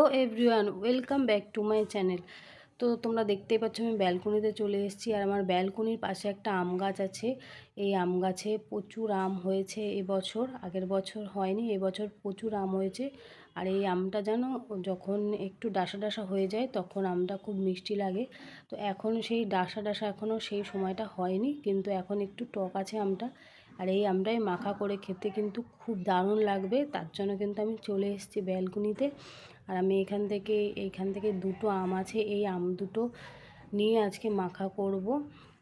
Hello everyone welcome back to my channel তো তোমরা দেখতেই পাচ্ছ আমি ব্যালকনিতে চলে এসেছি আর আমার ব্যালকনির পাশে একটা আম গাছ আছে। এই আম গাছে প্রচুর আম হয়েছে এবছর, আগের বছর হয়নি, এবছর প্রচুর আম হয়েছে। আর এই আমটা যেন যখন একটু ডাসা ডাসা হয়ে যায় তখন আমটা খুব মিষ্টি লাগে। তো এখন সেই ডাসা ডাসা এখনও সেই সময়টা হয়নি, কিন্তু এখন একটু টক আছে আমটা। আর এই আমটাই মাখা করে খেতে কিন্তু খুব দারুণ লাগবে। তার জন্য কিন্তু আমি চলে এসেছি ব্যালকনিতে। আর আমি এখান থেকে এইখান থেকে দুটো আম আছে, এই আম দুটো নিয়ে আজকে মাখা করব।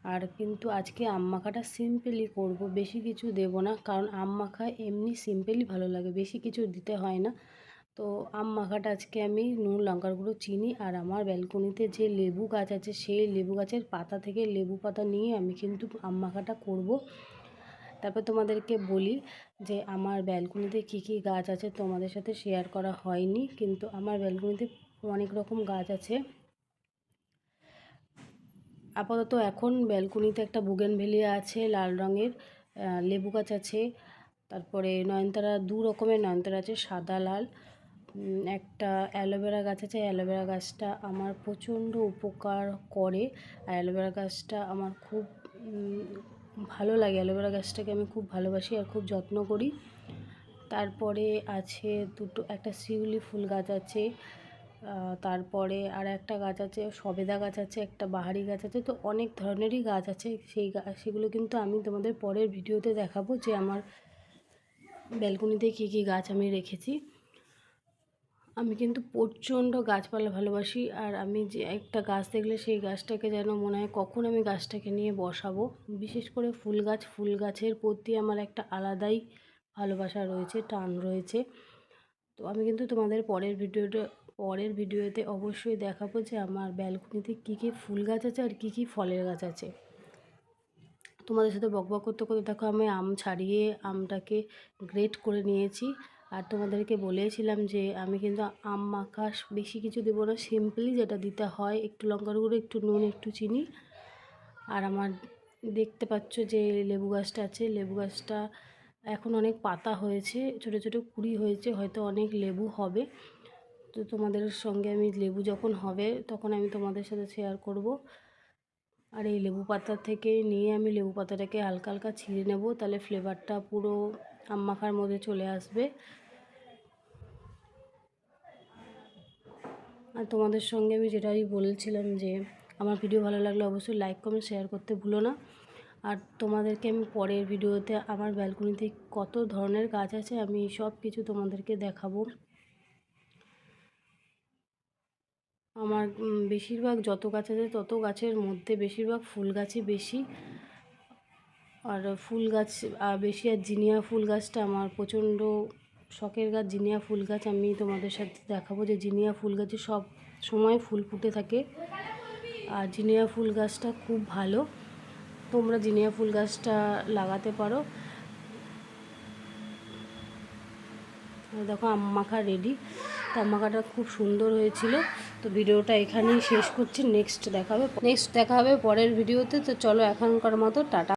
আর কিন্তু আজকে আম মাখাটা সিম্পলি করব, বেশি কিছু দেব না, কারণ আম মাখা এমনি সিম্পলি ভালো লাগে, বেশি কিছু দিতে হয় না। তো আম মাখাটা আজকে আমি নুন, লঙ্কার গুঁড়ো, চিনি আর আমার ব্যালকনিতে যে লেবু গাছ আছে, সেই লেবু গাছের পাতা থেকে লেবু পাতা নিয়ে আমি কিন্তু আম মাখাটা করব। তারপর তোমাদেরকে বলি যে আমার ব্যালকনিতে কী কী গাছ আছে তোমাদের সাথে শেয়ার করা হয়নি, কিন্তু আমার ব্যালকনিতে অনেক রকম গাছ আছে। আপাতত এখন ব্যালকনিতে একটা বুগেনভেলিয়া আছে লাল রঙের লেবু গাছ আছে, তারপরে নয়নতারা, দু রকমের নয়নতারা আছে, সাদা, লাল একটা অ্যালোভেরা গাছ আছে, অ্যালোভেরা গাছটা আমার প্রচণ্ড উপকার করে। আর অ্যালোভেরা গাছটা আমার খুব ভালো লাগে অ্যালোভেরা গাছটাকে আমি খুব ভালোবাসি আর খুব যত্ন করি। তারপরে আছে দুটো, একটা শিউলি ফুল গাছ আছে তারপরে আর একটা গাছ আছে, সবেদা গাছ আছে, একটা বাহারি গাছ আছে, তো অনেক ধরনেরই গাছ আছে। সেই গাছ সেগুলো কিন্তু আমি তোমাদের পরের ভিডিওতে দেখাবো যে আমার ব্যালকনিতে কী কী গাছ আমি রেখেছি। আমি কিন্তু প্রচণ্ড গাছপালা ভালোবাসি আর আমি যে একটা গাছ দেখলে সেই গাছটাকে যেন মনে হয় কখন আমি গাছটাকে নিয়ে বসাবো। বিশেষ করে ফুল গাছ, ফুল গাছের প্রতি আমার একটা আলাদাই ভালোবাসা রয়েছে, টান রয়েছে। তো আমি কিন্তু তোমাদের পরের ভিডিওটা, পরের ভিডিওতে অবশ্যই দেখাবো যে আমার ব্যালকনিতে কী কী ফুল গাছ আছে আর কী কী ফলের গাছ আছে। তোমাদের সাথে বকবক করতে করতে দেখো আমি আম ছাড়িয়ে আমটাকে গ্রেট করে নিয়েছি। আর তোমাদেরকে বলেছিলাম যে আমি কিন্তু আম মাখা বেশি কিছু দেবো না, সিম্পলি যেটা দিতে হয়, একটু লঙ্কার গুঁড়ো, একটু নুন, একটু চিনি। আর আমার দেখতে পাচ্ছ যে লেবু গাছটা আছে, লেবু গাছটা এখন অনেক পাতা হয়েছে, ছোট ছোট কুড়ি হয়েছে, হয়তো অনেক লেবু হবে। তো তোমাদের সঙ্গে আমি লেবু যখন হবে, তখন আমি তোমাদের সাথে শেয়ার করব। আর এই লেবু পাতা থেকে নিয়ে আমি লেবু পাতাটাকে হালকা হালকা ছিঁড়ে নেব, তাহলে ফ্লেভারটা পুরো মাখার মধ্যে চলে আসবে। আর তোমাদের সঙ্গে আমি যেটাই বলছিলাম যে, আমার ভিডিও ভালো লাগলে অবশ্যই লাইক, কমেন্ট, শেয়ার করতে ভুলো না। আর তোমাদেরকে আমি পরের ভিডিওতে আমার ব্যালকনিতে কত ধরনের গাছ আছে আমি সব কিছু তোমাদেরকে দেখাবো। আমার বেশিরভাগ যত গাছ আছে তত গাছের মধ্যে বেশিরভাগ ফুল গাছই বেশি। আর ফুল গাছ বেশি আর জিনিয়া ফুল গাছটা আমার প্রচণ্ড শখের গাছ। জিনিয়া ফুল গাছ আমি তোমাদের সাথে দেখাবো যে জিনিয়া ফুল গাছে সব সময় ফুল ফুটে থাকে। আর জিনিয়া ফুল গাছটা খুব ভালো। তোমরা জিনিয়া ফুল গাছটা লাগাতে পারো। দেখো, আম মাখা রেডি আম খুব সুন্দর হয়েছিল। তো ভিডিওটা এখানেই শেষ করছি। নেক্সট দেখাবে। নেক্সট দেখা হবে পরের ভিডিওতে। তো চলো এখনকার মতো, টাটা।